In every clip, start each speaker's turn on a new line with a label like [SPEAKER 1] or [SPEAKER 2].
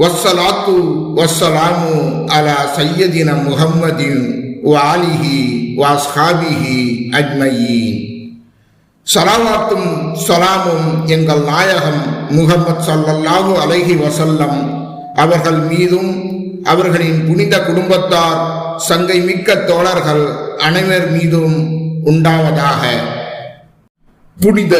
[SPEAKER 1] வஸ்ஸலாத்து வஸ்ஸலாமு அலா சையதின முகம்மதின் வாலிஹி வாஸ்ஹாபிஹி அஜ்மயீன். சலாவாத்தும் சலாமும் எங்கள் நாயகம் முகமது சல்லல்லாஹு அலைஹி வசல்லம் அவர்கள் மீதும் அவர்களின் புனித குடும்பத்தார் சங்கை மிக்க தோழர்கள் அனைவர் மீதும் உண்டாவதாக. புனித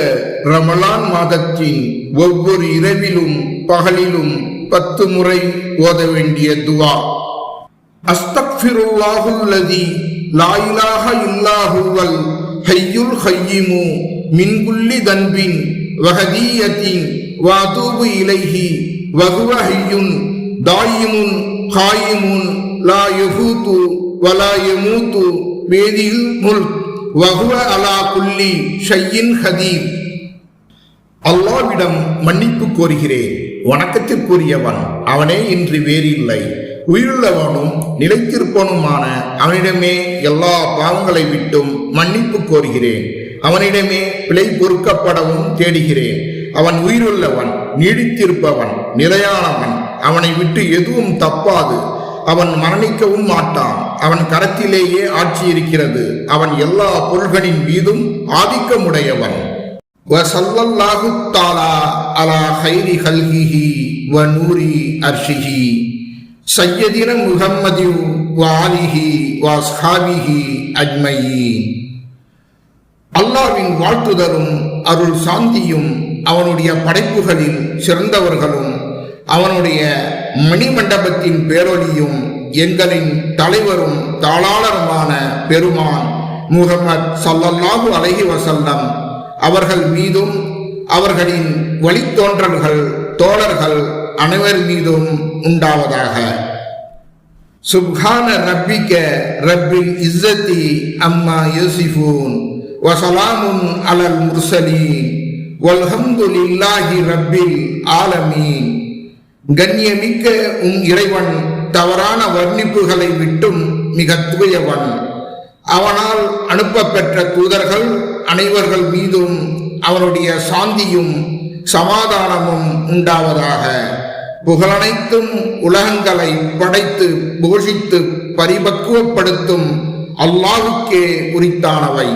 [SPEAKER 1] ரமலான் மாதத்தின் ஒவ்வொரு இரவிலும் பகலிலும் பத்து முறை ஓத வேண்டிய துவா. அஸ்தக்ஃபிருல்லாஹுல்லதி லா இலாஹ இல்லாஹுவல் ஹையுல் ஹையிமு மின்குல்லி தன்பின் வஹதியத்தின் வாதூபு இலைஹி வகுவ ஹையுன் தாயிமுன் ஹாயிமுன் லா யஹூத்து வலா யமூத்து வேதியில் முல்க் வகுவ அலா குல்லி ஷையின் ஹதீர். அல்லாவிடம் மன்னிப்பு கோருகிறேன். வணக்கத்திற்குரியவன். அவனே இன்று வேறில்லை. உயிருள்ளவனும் நிலைத்திருப்பனுமான அவனிடமே எல்லா பாவங்களை விட்டும் மன்னிப்பு கோருகிறேன். அவனிடமே பிழை பொறுக்கப்படவும் தேடுகிறேன். அவன் உயிருள்ளவன் நீடித்திருப்பவன் நிலையானவன். அவனை விட்டு எதுவும் தப்பாது. அவன் மரணிக்கவும் மாட்டான். அவன் கரத்திலேயே ஆட்சி இருக்கிறது அவன் எல்லா பொருள்களின் மீதும் ஆதிக்கமுடையவன். வசல்லல்லாஹு தாலா அலா ஹைரி ஹல்கிஹி வ நூரி அர்ஷிஹி. சையதின முகம்மதி வாலிஹி வாஸ்ஹாபிஹி அஜ்மயி அல்லாவின் வாழ்த்துதலும் அருள் சாந்தியும் அவனுடைய படைப்புகளில் சிறந்தவர்களும் அவனுடைய மணிமண்டபத்தின் பேரொலியும் எங்களின் தலைவரும் தாளாளருமான பெருமான் முகமது சல்லல்லாஹு அலஹி வசல்லம் அவர்கள் மீதும் அவர்களின் வழித்தோன்றல்கள் தோழர்கள் அனைவர் மீதும் உண்டாவதாக. சுப்ஹான ரப்பிக்க ரப்பில் இஸ்ஸத்தி அம்மா யூசிஃபூன் வசலாமுன் அலல் முர்சலீன் வல்ஹம்துலில்லாஹி ரப்பில் ஆலமீன். கண்ணியமிக்க உன் இறைவன் தவறான வர்ணிப்புகளை விட்டும் மிக தூயவன் அவனால் அனுப்பப்பெற்ற தூதர்கள் அனைவர்கள் மீதும் அவனுடைய சாந்தியும் சமாதானமும் உண்டாவதாக. புகழனைத்தும் உலகங்களை படைத்து போஷித்து பரிபக்குவப்படுத்தும் அல்லாஹுக்கே உரித்தானவை.